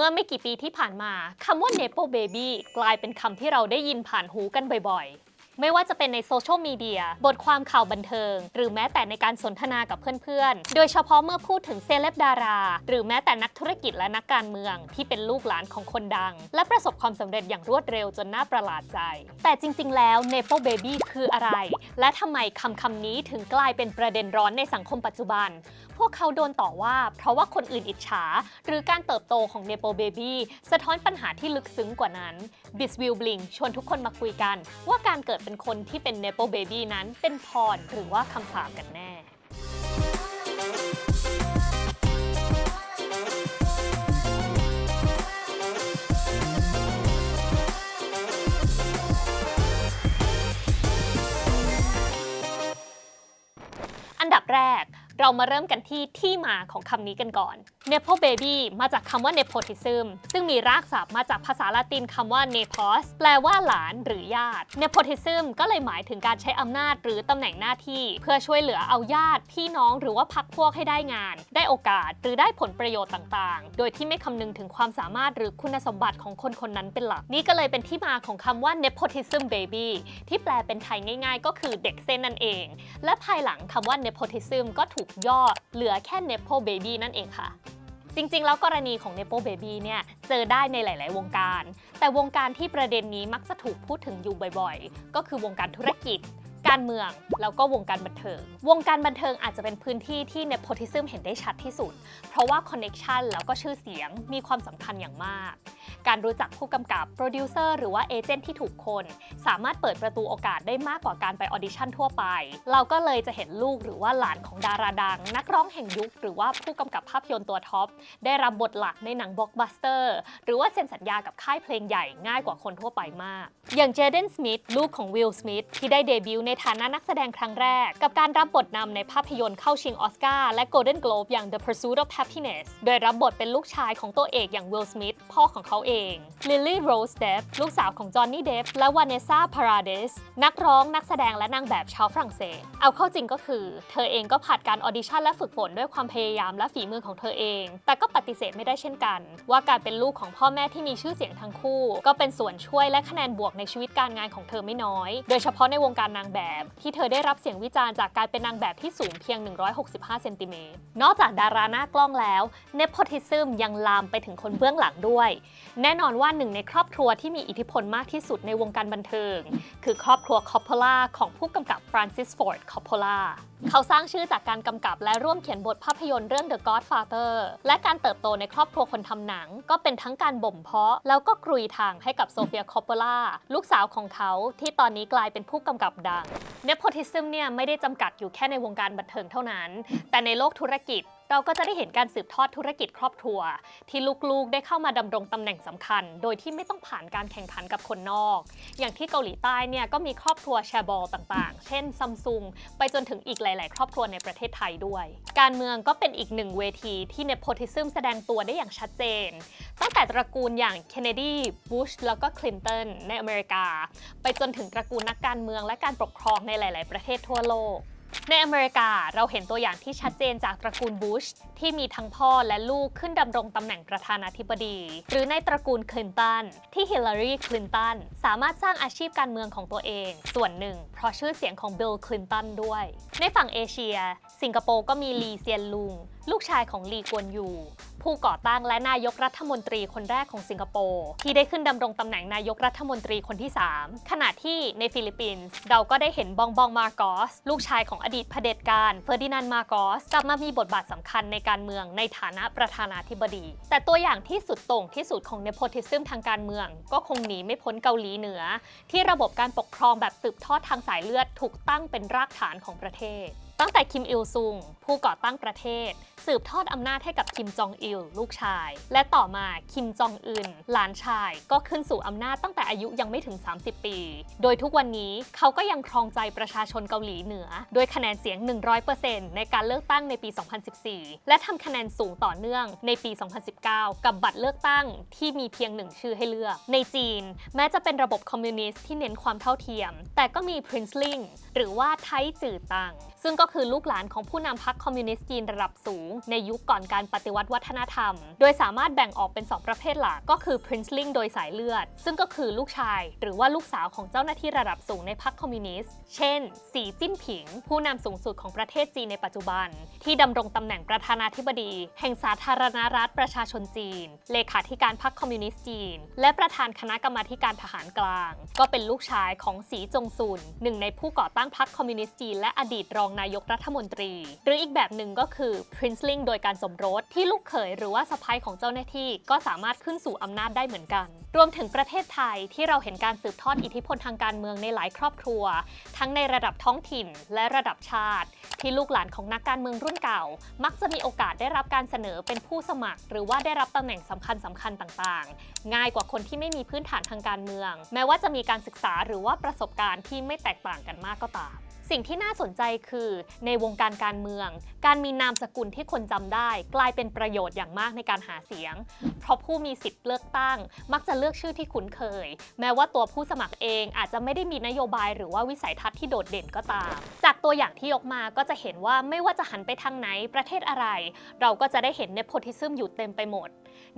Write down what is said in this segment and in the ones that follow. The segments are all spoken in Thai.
เมื่อไม่กี่ปีที่ผ่านมาคำว่า Nepo Baby กลายเป็นคำที่เราได้ยินผ่านหูกันบ่อย ไม่ว่าจะเป็นในโซเชียลมีเดียบทความข่าวบันเทิง หรือแม้แต่ในการสนทนากับเพื่อนๆ โดยเฉพาะเมื่อพูดถึงเซเลบดารา หรือแม้แต่นักธุรกิจและนักการเมืองที่เป็นลูกหลานของคนดัง และประสบความสำเร็จอย่างรวดเร็วจนน่าประหลาดใจ แต่จริง ๆ แล้ว Nepo Baby คืออะไร และทำไมคำคำนี้ถึงกลายเป็นประเด็นร้อนในสังคมปัจจุบัน พวกเขาโดนต่อว่า เพราะว่าคนอื่นอิจฉา หรือการเติบโตของ Nepo Baby สะท้อนปัญหาที่ลึกซึ้งกว่านั้น b i z w i l l Bling ชวนทุกคนมาคุยกันว่าการเกิดเป็นคนที่เป็น Nepo Baby นั้นเป็นพรหรือว่าคำสาปกันแน่อันดับแรก เรามาเริ่มกันที่ที่มาของคำนี้กันก่อน Nepo Baby มาจากคำว่า nepotism ซึ่งมีรากศัพท์มาจากภาษาละตินคำว่า nepos แปลว่าหลานหรือญาติ nepotism ก็เลยหมายถึงการใช้อำนาจหรือตำแหน่งหน้าที่ เพื่อช่วยเหลือเอาญาติ พี่น้องหรือว่าพักพวกให้ได้งาน ได้โอกาสหรือได้ผลประโยชน์ต่างๆ โดยที่ไม่คำนึงถึงความสามารถหรือคุณสมบัติของคนคนนั้นเป็นหลัก นี่ก็เลยเป็นที่มาของคำว่า nepotism baby ที่แปลเป็นไทยง่าย ๆ ก็คือเด็กเส้นนั่นเอง และภายหลังคำว่า nepotism ก็ถูกย่อเหลือแค่ nepo baby นั่นเองค่ะ จริงๆ แล้วกรณีของ Nepo Baby เนี่ยเจอได้ในหลาย ๆ วงการ แต่วงการที่ประเด็นนี้มักจะถูกพูดถึงอยู่บ่อยๆ ก็คือวงการธุรกิจ การเมืองแล้วก็วงการบันเทิง วงการบันเทิงอาจจะเป็นพื้นที่ที่ Nepotism เห็นได้ชัดที่สุด เพราะว่าคอนเน็ชันแล้วก็ชื่อเสียงมีความสำคัญอย่างมาก การรู้จักผู้กำกับ โปรดิวเซอร์หรือว่าเอเจนต์ที่ถูกคน สามารถเปิดประตูโอกาสได้มากกว่าการไปออดิชั่นทั่วไป เราก็เลยจะเห็นลูกหรือว่าหลานของดาราดัง นักร้องแห่งยุค หรือว่าผู้กำกับภาพยนตร์ตัวท็อปได้รับบทหลักในหนังบล็อกบัสเตอร์หรือว่าเซ็นสัญญากับค่ายเพลงใหญ่ง่ายกว่าคนทั่วไปมาก อย่างเจเดนสมิธลูกของวิลสมิธที่ได้เดบิวต์ในฐานะนักแสดงครั้งแรก กับการรับบทนำในภาพยนตร์เข้าชิงออสการ์และโกลเด้นโกลบอย่าง The Pursuit of Happiness โดยรับบทเป็นลูกชายของตัวเอกอย่างวิลสมิธพ่อของเขาเองลิลลี่โรสเดฟลูกสาวของจอห์นนี่เดฟและวานเนซ่าพาราเดสนักร้องนักแสดงและนางแบบชาวฝรั่งเศส เอาเข้าจริงก็คือ เธอเองก็ผ่านการออดิชั่นและฝึกฝนด้วยความพยายามและฝีมือของเธอเอง แต่ก็ปฏิเสธไม่ได้เช่นกัน ว่าการเป็นลูกของพ่อแม่ที่มีชื่อเสียงทั้งคู่ ก็เป็นส่วนช่วยและคะแนนบวกในชีวิตการงานของเธอไม่น้อย โดยเฉพาะในวงการนางแบบที่เธอได้รับเสียงวิจารณ์จากการเป็นนางแบบที่สูงเพียง 165 เซนติเมตร นอกจากดาราหน้ากล้องแล้ว nepotism ยังลามไปถึงคนเบื้องหลังด้วย แน่นอนว่าหนึ่งในครอบครัวที่มีอิทธิพลมากที่สุดในวงการบันเทิง คือครอบครัวคอปโพล่าของผู้กำกับฟรานซิสฟอร์ดคอปโพล่าเขาสร้างชื่อจากการกำกับและร่วมเขียนบทภาพยนตร์เรื่อง The Godfather และการเติบโตในครอบครัวคนทำหนัง ก็เป็นทั้งการบ่มเพาะ แล้วก็กรุยทางให้กับโซเฟียคอปโพล่าลูกสาวของเขาที่ตอนนี้กลายเป็นผู้กำกับดังเนปโพทิซึมเนี่ยไม่ได้จำกัดอยู่แค่ในวงการบันเทิงเท่านั้น แต่ในโลกธุรกิจ เราก็จะได้เห็นการสืบทอดธุรกิจครอบครัว ที่ลูกๆได้เข้ามาดำรงตำแหน่งสำคัญ โดยที่ไม่ต้องผ่านการแข่งขันกับคนนอก อย่างที่เกาหลีใต้เนี่ยก็มีครอบครัวแชร์บอลต่างๆ เช่นซัมซุงไปจนถึงอีกหลาย ๆ ครอบครัวในประเทศไทยด้วย การเมืองก็เป็นอีกหนึ่งเวทีที่ nepotism แสดงตัวได้อย่างชัดเจน ตั้งแต่ตระกูลอย่างเคนเนดี บุช แล้วก็คลินตันในอเมริกา ไปจนถึงตระกูลนักการเมืองและการปกครองในหลาย ๆ ประเทศทั่วโลก ในอเมริกาเราเห็นตัวอย่างที่ชัดเจนจากตระกูลบุชที่มีทั้งพ่อและลูกขึ้นดำรงตำแหน่งประธานาธิบดี หรือในตระกูลคลินตันที่ฮิลลารีคลินตันสามารถสร้างอาชีพการเมืองของตัวเอง ส่วนหนึ่ง เพราะชื่อเสียงของบิลคลินตันด้วย ในฝั่งเอเชีย สิงคโปร์ก็มีลีเซียนลุง ลูกชายของลีกวนยู ผู้ก่อตั้งและนายกรัฐมนตรีคนแรกของสิงคโปร์ที่ได้ขึ้นดำรงตำแหน่งนายกรัฐมนตรีคนที่ 3 ขณะที่ในฟิลิปปินส์เราก็ได้เห็นบองบองมาร์กส ลูกชายของอดีตเผด็จการเฟอร์ดินานด์มาร์กสกลับมามีบทบาทสำคัญในการเมืองในฐานะประธานาธิบดี แต่ตัวอย่างที่สุดโต่งที่สุดของ nepotism ทางการเมือง ก็คงหนีไม่พ้นเกาหลีเหนือ ที่ระบบการปกครองแบบสืบทอดทางสายเลือดถูกตั้งเป็นรากฐานของประเทศ ตั้งแต่คิมอิลซุง ผู้ก่อตั้งประเทศ สืบทอดอำนาจให้กับคิมจองอิล ลูกชาย และต่อมาคิมจองอึนหลานชายก็ขึ้นสู่อำนาจตั้งแต่อายุยังไม่ถึง 30 ปี โดยทุกวันนี้เขาก็ยังครองใจประชาชนเกาหลีเหนือ ด้วยคะแนนเสียง 100%ในการเลือกตั้งในปี 2014 และทำคะแนนสูงต่อเนื่องในปี 2019 กับบัตรเลือกตั้งที่มีเพียงหนึ่งชื่อให้เลือก ในจีน แม้จะเป็นระบบคอมมิวนิสต์ที่เน้นความเท่าเทียม แต่ก็มี Princeling หรือว่าไทจื่อตังซึ่งก็คือลูกหลานของผู้นำพรรคคอมมิวนิสต์จีนระดับสูง ในยุคก่อนการปฏิวัติวัฒนธรรม โดยสามารถแบ่งออกเป็น 2 ประเภทหลักก็คือ princeling โดยสายเลือด ซึ่งก็คือลูกชาย หรือว่าลูกสาวของเจ้าหน้าที่ระดับสูงในพรรคคอมมิวนิสต์ เช่น สีจิ้นผิง ผู้นำสูงสุดของประเทศจีนในปัจจุบัน ที่ดำรงตำแหน่งประธานาธิบดี แห่งสาธารณรัฐประชาชนจีน เลขาธิการพรรคคอมมิวนิสต์จีน และประธานคณะกรรมาการทหารกลาง ก็เป็นลูกชายของสีจงซุนหนึ่งในผู้ก่อตั้งพรรคคอมมิวนิสต์จีนและอดีตรองนายกรัฐมนตรี หรืออีกแบบหนึ่งก็คือ princeling โดยการสมรสที่ลูกเขยหรือว่าสะใภ้ของเจ้าหน้าที่ก็สามารถขึ้นสู่อำนาจได้เหมือนกัน รวมถึงประเทศไทยที่เราเห็นการสืบทอดอิทธิพลทางการเมืองในหลายครอบครัว ทั้งในระดับท้องถิ่นและระดับชาติ ที่ลูกหลานของนักการเมืองรุ่นเก่า มักจะมีโอกาสได้รับการเสนอเป็นผู้สมัคร หรือว่าได้รับตำแหน่งสำคัญสำคัญๆต่างๆ ง่ายกว่าคนที่ไม่มีพื้นฐานทางการเมือง แม้ว่าจะมีการศึกษาหรือว่าประสบการณ์ที่ไม่แตกต่างกันมากก็ตาม สิ่งที่น่าสนใจคือในวงการการเมือง การมีนามสกุลที่คนจำได้ กลายเป็นประโยชน์อย่างมากในการหาเสียง เพราะผู้มีสิทธิ์เลือกตั้ง มักจะเลือกชื่อที่คุ้นเคย แม้ว่าตัวผู้สมัครเองอาจจะไม่ได้มีนโยบายหรือว่าวิสัยทัศน์ที่โดดเด่นก็ตาม จากตัวอย่างที่ยกมาก็จะเห็นว่าไม่ว่าจะหันไปทางไหนประเทศอะไร เราก็จะได้เห็นเนโพทิซึมอยู่เต็มไปหมด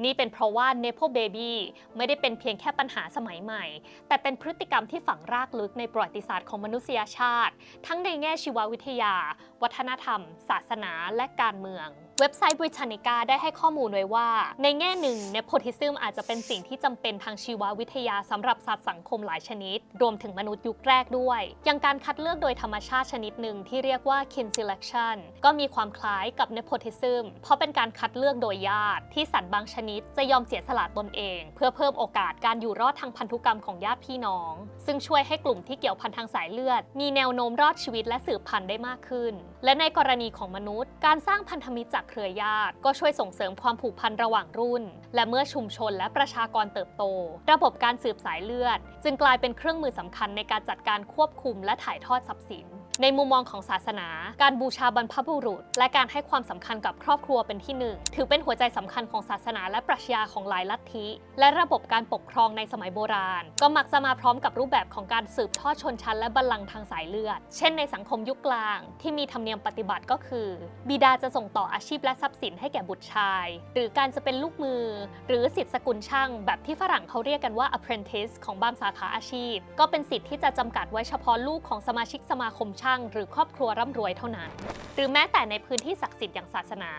นี่เป็นเพราะว่า Nepo Baby ไม่ได้เป็นเพียงแค่ปัญหาสมัยใหม่ แต่เป็นพฤติกรรมที่ฝังรากลึกในประวัติศาสตร์ของมนุษยชาติทั้งในแง่ชีววิทยา วัฒนธรรม ศาสนาและการเมือง เว็บไซต์ Britannica ได้ให้ข้อมูลไว้ว่า ในแง่หนึ่ง Nepotism อาจจะเป็นสิ่งที่จำเป็นทางชีววิทยาสำหรับสัตว์สังคมหลายชนิด รวมถึงมนุษย์ยุคแรกด้วย อย่างการคัดเลือกโดยธรรมชาติชนิดหนึ่งที่เรียกว่า kin selection ก็มีความคล้ายกับ Nepotism เพราะเป็นการคัดเลือกโดยญาติ ที่สัตว์บางชนิดจะยอมเสียสละตนเอง เพื่อเพิ่มโอกาสการอยู่รอดทางพันธุกรรมของญาติพี่น้อง ซึ่งช่วยให้กลุ่มที่เกี่ยวพันทางสายเลือด มีแนวโน้มรอดชีวิตและสืบพันธุ์ได้มากขึ้น และในกรณีของมนุษย์ การสร้างพันธมิตรจากเครือญาติ ก็ช่วยส่งเสริมความผูกพันระหว่างรุ่น และเมื่อชุมชนและประชากรเติบโต ระบบการสืบสายเลือด จึงกลายเป็นเครื่องมือสำคัญในการจัดการควบคุมและถ่ายทอดทรัพย์สิน ในมุมมองของศาสนา การบูชาบรรพบุรุษ และการให้ความสำคัญกับครอบครัวเป็นที่หนึ่งถือเป็นหัวใจสำคัญของศาสนาและปรัชญาของหลายลัทธิ และระบบการปกครองในสมัยโบราณ ก็มักจะมาพร้อมกับรูปแบบของการสืบทอดชนชั้นและบัลลังก์ทางสายเลือด เช่นในสังคมยุคกลาง ที่มีธรรมเนียมปฏิบัติก็คือ บิดาจะส่งต่ออาชีพและทรัพย์สินให้แก่บุตรชาย หรือการจะเป็นลูกมือ หรือสิทธิสกุลช่าง แบบที่ฝรั่งเขาเรียกกันว่า apprentice ของบางสาขาอาชีพ ก็เป็นสิทธิ์ที่จะจำกัดไว้เฉพาะลูกของสมาชิกสมาคมช่างหรือครอบครัวร่ำรวยเท่านั้น หรือแม้แต่ในพื้นที่ศักดิ์สิทธิ์อย่างศาสนา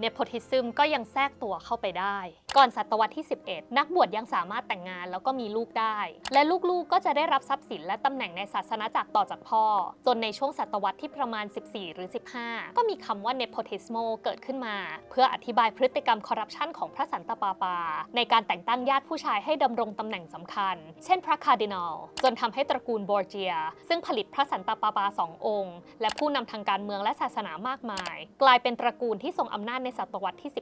เนโพทิซึมก็ยังแทรกตัวเข้าไปได้ ก่อนศตวรรษที่ 11 นักบวชยังสามารถแต่งงานแล้วก็มีลูกได้ และลูกๆก็จะได้รับทรัพย์สินและตำแหน่งในศาสนาจักรต่อจากพ่อ จนในช่วงศตวรรษที่ประมาณ 14 หรือ 15 ก็มีคำว่า nepotismo เกิดขึ้นมา เพื่ออธิบายพฤติกรรมคอร์รัปชันของพระสันตะปาปา ในการแต่งตั้งญาติผู้ชายให้ดำรงตำแหน่งสำคัญ เช่นพระคาร์ดินัลจนทำให้ตระกูลบอร์เจีย ซึ่งผลิตพระสันตะปาปาสององค์ และผู้นำทางการเมืองและศาสนามากมาย กลายเป็นตระกูลที่ทรงอำนาจในศตวรรษที่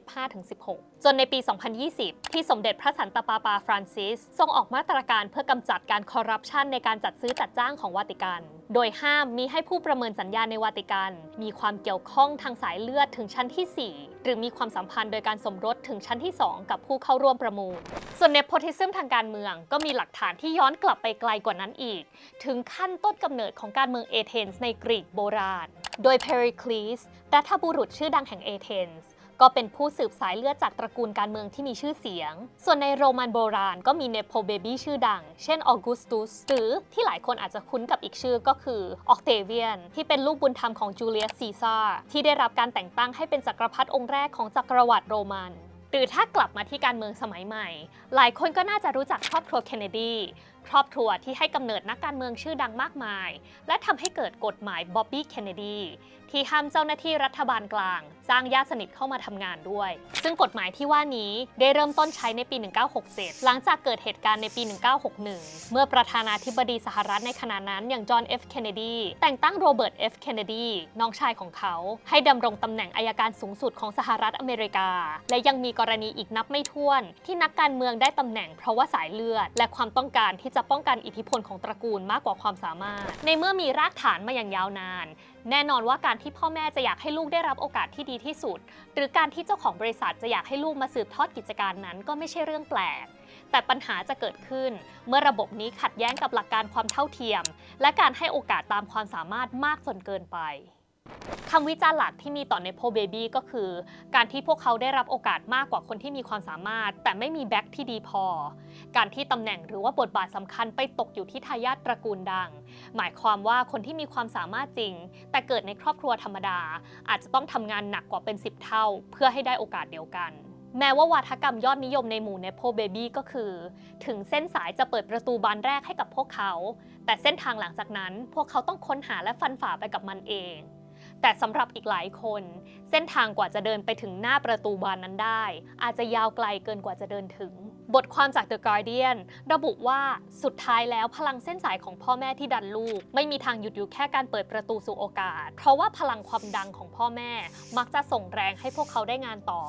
15-16 จนในปี 2020 ที่สมเด็จพระสันตะปาปาฟรานซิส ทรงออกมาตรการเพื่อกำจัดการคอร์รัปชันในการจัดซื้อจัดจ้างของวาติกัน โดยห้ามมีให้ผู้ประเมินสัญญาในวาติกัน มีความเกี่ยวข้องทางสายเลือดถึงชั้นที่ 4 หรือมีความสัมพันธ์โดยการสมรสถึงชั้นที่ 2 กับผู้เข้าร่วมประมูล ส่วนเนโพทิซึมทางการเมืองก็มีหลักฐานที่ย้อนกลับไปไกลกว่านั้นอีก ถึงขั้นต้นกำเนิดของการเมืองเอเธนส์ในกรีกโบราณ โดยเพริคลีสรัฐบุรุษชื่อดังแห่งเอเธนส์ ก็เป็นผู้สืบสายเลือดจากตระกูลการเมืองที่มีชื่อเสียง ส่วนในโรมันโบราณก็มีเนโปเบบี้ชื่อดัง เช่นออกุสตุส หรือที่หลายคนอาจจะคุ้นกับอีกชื่อก็คือออกเทเวียน ที่เป็นลูกบุญธรรมของจูเลียสซีซาร์ที่ได้รับการแต่งตั้งให้เป็นจักรพรรดิองค์แรกของจักรวรรดิโรมัน หรือถ้ากลับมาที่การเมืองสมัยใหม่ หลายคนก็น่าจะรู้จักครอบครัวเคนเนดี ครอบครัวที่ให้กำเนิดนักการเมืองชื่อดังมากมาย และทำให้เกิดกฎหมายบ๊อบบี้เคนเนดีที่ห้ามเจ้าหน้าที่รัฐบาลกลางจ้างญาติสนิทเข้ามาทำงานด้วย ซึ่งกฎหมายที่ว่านี้ได้เริ่มต้นใช้ในปี 1967 หลังจากเกิดเหตุการณ์ในปี 1961 เมื่อประธานาธิบดีสหรัฐในขณะนั้นอย่างจอห์น F. เคนเนดี แต่งตั้งโรเบิร์ต F. เคนเนดีน้องชายของเขา ให้ดำรงตำแหน่งอายการสูงสุดของสหรัฐอเมริกา และยังมีกรณีอีกนับไม่ถ้วน ที่นักการเมืองได้ตำแหน่งเพราะว่าสายเลือด และความต้องการที่จะป้องกันอิทธิพลของตระกูลมากกว่าความสามารถ ในเมื่อมีรากฐานมาอย่างยาวนาน แน่นอนว่าการที่พ่อแม่จะอยากให้ลูกได้รับโอกาสที่ดีที่สุด หรือการที่เจ้าของบริษัทจะอยากให้ลูกมาสืบทอดกิจการนั้น ก็ไม่ใช่เรื่องแปลก แต่ปัญหาจะเกิดขึ้น เมื่อระบบนี้ขัดแย้งกับหลักการความเท่าเทียม และการให้โอกาสตามความสามารถมากจนเกินไป คำวิจารณ์หลักที่มีต่อ Nepo Baby ก็คือ การที่พวกเขาได้รับโอกาสมากกว่าคนที่มีความสามารถ แต่ไม่มีแบ็คที่ดีพอ การที่ตำแหน่งหรือว่าบทบาทสำคัญไปตกอยู่ที่ทายาทตระกูลดัง หมายความว่าคนที่มีความสามารถจริง แต่เกิดในครอบครัวธรรมดา อาจจะต้องทำงานหนักกว่าเป็น 10 เท่า เพื่อให้ได้โอกาสเดียวกันแม้ว่าวาทกรรมยอดนิยมในหมู่ Nepo Baby ก็คือ ถึงเส้นสายจะเปิดประตูบานแรกให้กับพวกเขา แต่เส้นทางหลังจากนั้นพวกเขาต้องค้นหาและฟันฝ่าไปกับมันเอง แต่สำหรับอีกหลายคน เส้นทางกว่าจะเดินไปถึงหน้าประตูบานนั้นได้ อาจจะยาวไกลเกินกว่าจะเดินถึงบทความจาก The Guardian ระบุว่าสุดท้ายแล้วพลังเส้นสายของพ่อแม่ที่ดันลูก ไม่มีทางหยุดอยู่แค่การเปิดประตูสู่โอกาส เพราะว่าพลังความดังของพ่อแม่ มักจะส่งแรงให้พวกเขาได้งานต่อ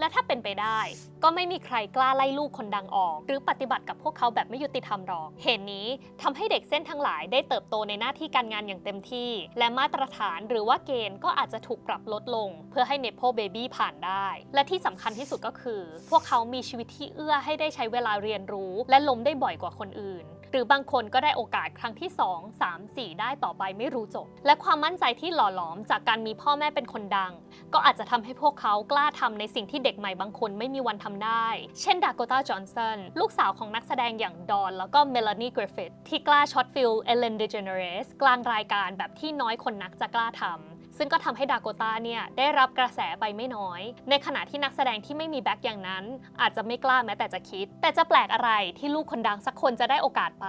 และถ้าเป็นไปได้ ก็ไม่มีใครกล้าไล่ลูกคนดังออก หรือปฏิบัติกับพวกเขาแบบไม่ยุติธรรมหรอก เหตุนี้ทำให้เด็กเส้นทั้งหลายได้เติบโตในหน้าที่การงานอย่างเต็มที่ และมาตรฐานหรือว่าเกณฑ์ก็อาจจะถูกปรับลดลง เพื่อให้ Nepo Baby ผ่านได้ และที่สำคัญที่สุดก็คือ พวกเขามีชีวิตที่เอื้อให้ได้ใช้เวลาเรียนรู้ และล้มได้บ่อยกว่าคนอื่น หรือบางคนก็ได้โอกาสครั้งที่ 2 3 4 ได้ต่อไปไม่รู้จบ และความมั่นใจที่หล่อหลอมจากการมีพ่อแม่เป็นคนดัง ก็อาจจะทำให้พวกเขากล้าทำในสิ่งที่เด็กใหม่บางคนไม่มีวันทำได้ เช่นดาก o ตาจอห์นสันลูกสาวของนักแสดงอย่างดอนแล้วก็เมลานีกริฟฟิธที่กล้าช็อตฟิลเอเลนเดเจเนเรสกลางรายการแบบที่น้อยคนนักจะกล้าทำ ซึ่งก็ทำให้ดากตาเนี่ยได้รับกระแสไปไม่น้อย ในขณะที่นักแสดงที่ไม่มีแบ็คอย่างนั้น อาจจะไม่กล้าแม้แต่จะคิด แต่จะแปลกอะไรที่ลูกคนดังสักคนจะได้โอกาสไป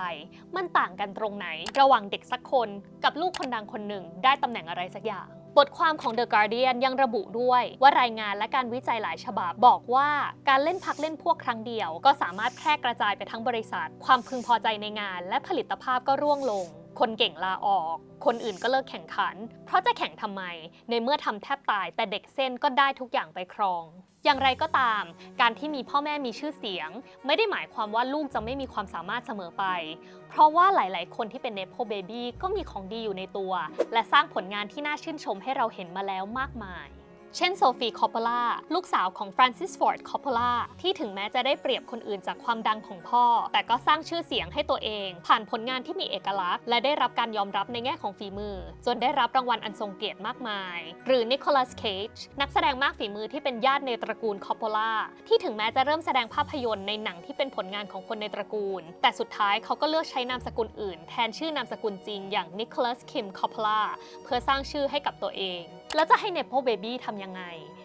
มันต่างกันตรงไหน ระหว่างเด็กสักคน กับลูกคนดังคนหนึ่ง ได้ตำแหน่งอะไรสักอย่างบทความของ The Guardian ยังระบุด้วยว่ารายงานและการวิจัยหลายฉบับบอกว่าการเล่นพักเล่นพวกครั้งเดียว ก็สามารถแพร่กระจายไปทั้งบริษัท ความพึงพอใจในงาน และผลิตภาพก็ร่วงลง คนเก่งลาออก คนอื่นก็เลิกแข่งขัน เพราะจะแข่งทำไม ในเมื่อทำแทบตาย แต่เด็กเส้นก็ได้ทุกอย่างไปครอง อย่างไรก็ตาม การที่มีพ่อแม่มีชื่อเสียง ไม่ได้หมายความว่าลูกจะไม่มีความสามารถเสมอไป เพราะว่าหลาย ๆ คนที่เป็น Nepo Baby ก็มีของดีอยู่ในตัว และสร้างผลงานที่น่าชื่นชมให้เราเห็นมาแล้วมากมาย เช่นโซฟีคอป p ปล่าลูกสาวของฟรานซิสฟอร์ดคอป p ปล่าที่ถึงแม้จะได้เปรียบคนอื่นจากความดังของพ่อ แต่ก็สร้างชื่อเสียงให้ตัวเอง ผ่านผลงานที่มีเอกลักษณ์ และได้รับการยอมรับในแง่ของฝีมือ จนได้รับรางวัลอันทรงเกียรติมากมาย หรือนิโคลัสเคจนักแสดงมากฝีมือที่เป็นญาติในตระกูลคอป p ปล่าที่ถึงแม้จะเริ่มแสดงภาพยนตร์ในหนังที่เป็นผลงานของคนในตระกูล แต่สุดท้ายเขาก็เลือกใช้นามสกุลอื่น แทนชื่อนามสกุลจริงอย่างนิโคลัสคิมคอป p ปล่าเพื่อสร้างชื่อให้กับตัวเอง แล้วจะให้ Nepo Baby ทำยังไง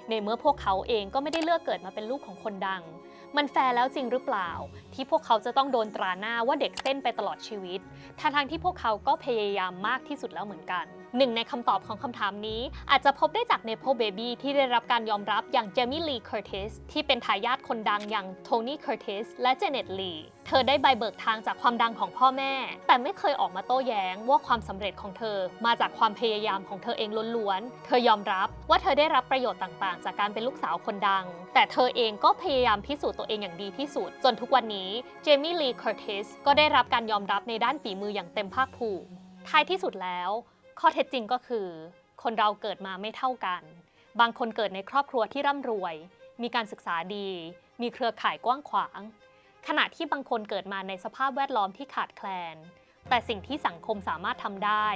ในเมื่อพวกเขาเองก็ไม่ได้เลือกเกิดมาเป็นลูกของคนดัง มันแฟร์แล้วจริงหรือเปล่า ที่พวกเขาจะต้องโดนตราหน้าว่าเด็กเส้นไปตลอดชีวิตทางๆที่พวกเขาก็พยายามมากที่สุดแล้วเหมือนกัน หนึ่งในคำตอบของคำถามนี้ อาจจะพบได้จาก Nepo Baby ที่ได้รับการยอมรับอย่างเจมี่ลีเคอร์ติสที่เป็นทายาทคนดังอย่างโทนี่เคอร์ติสและเจเน็ตลีเธอได้ใบเบิกทางจากความดังของพ่อแม่ แต่ไม่เคยออกมาโต้แย้งว่าความสำเร็จของเธอมาจากความพยายามของเธอเองล้วนๆ เธอยอมรับว่าเธอได้รับประโยชน์ต่างๆ จากการเป็นลูกสาวคนดัง แต่เธอเองก็พยายามพิสูจน์ตัวเองอย่างดีที่สุด จนทุกวันนี้เจมี่ลีเคอร์ติสก็ได้รับการยอมรับในด้านฝีมืออย่างเต็มภาคภูมิท้ายที่สุดแล้ว ข้อเท็จจริงก็คือ คนเราเกิดมาไม่เท่ากัน บางคนเกิดในครอบครัวที่ร่ำรวย มีการศึกษาดี มีเครือข่ายกว้างขวาง ขณะที่บางคนเกิดมาในสภาพแวดล้อมที่ขาดแคลน แต่สิ่งที่สังคมสามารถทำได้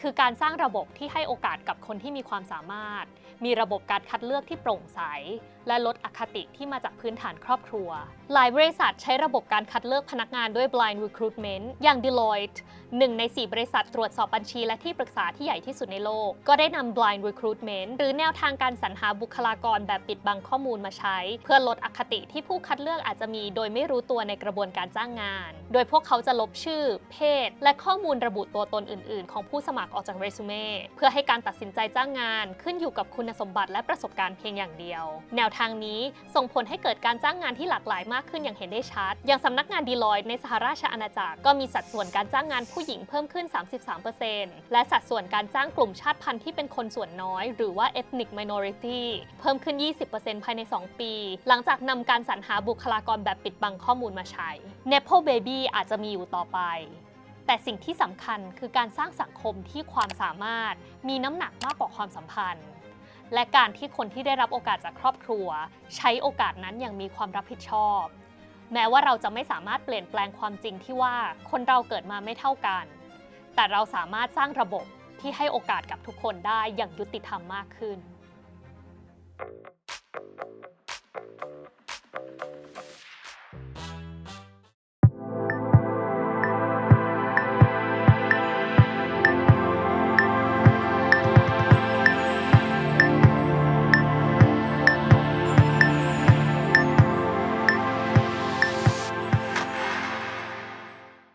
คือการสร้างระบบที่ให้โอกาสกับคนที่มีความสามารถ มีระบบการคัดเลือกที่โปร่งใส และลดอคติที่มาจากพื้นฐานครอบครัว หลายบริษัทใช้ระบบการคัดเลือกพนักงานด้วย blind recruitment อย่าง Deloitte หนึ่งใน 4 บริษัทตรวจสอบบัญชีและที่ปรึกษาที่ใหญ่ที่สุดในโลก ก็ได้นำ blind recruitment หรือแนวทางการสรรหาบุคลากรแบบปิดบังข้อมูลมาใช้ เพื่อลดอคติที่ผู้คัดเลือกอาจจะมีโดยไม่รู้ตัวในกระบวนการจ้างงาน โดยพวกเขาจะลบชื่อ เพศ และข้อมูลระบุตัวตนอื่น ๆ ของผู้สมัครออกจากเรซูเม่เพื่อให้การตัดสินใจจ้างงาน ขึ้นอยู่กับคุณสมบัติและประสบการณ์เพียงอย่างเดียว แนวทางนี้ส่งผลให้เกิดการจ้างงานที่หลากหลายมากขึ้นอย่างเห็นได้ชัด อย่างสำนักงานดีลอยในสหราชอาณาจักรก็มีสัดส่วนการจ้างงานผู้หญิงเพิ่มขึ้น 33%และสัดส่วนการจ้างกลุ่มชาติพันธุ์ที่เป็นคนส่วนน้อย หรือว่า ethnic minority เพิ่มขึ้น 20%ภายใน 2 ปี หลังจากนำการสรรหาบุคลากรแบบปิดบังข้อมูลมาใช้ Nepo Baby อาจจะมีอยู่ต่อไปแต่สิ่งที่สำคัญคือการสร้างสังคมที่ความสามารถมีน้ำหนักมากกว่าความสัมพันธ์ และการที่คนที่ได้รับโอกาสจากครอบครัว ใช้โอกาสนั้นอย่างมีความรับผิดชอบ แม้ว่าเราจะไม่สามารถเปลี่ยนแปลงความจริงที่ว่าคนเราเกิดมาไม่เท่ากัน แต่เราสามารถสร้างระบบที่ให้โอกาสกับทุกคนได้อย่างยุติธรรมมากขึ้น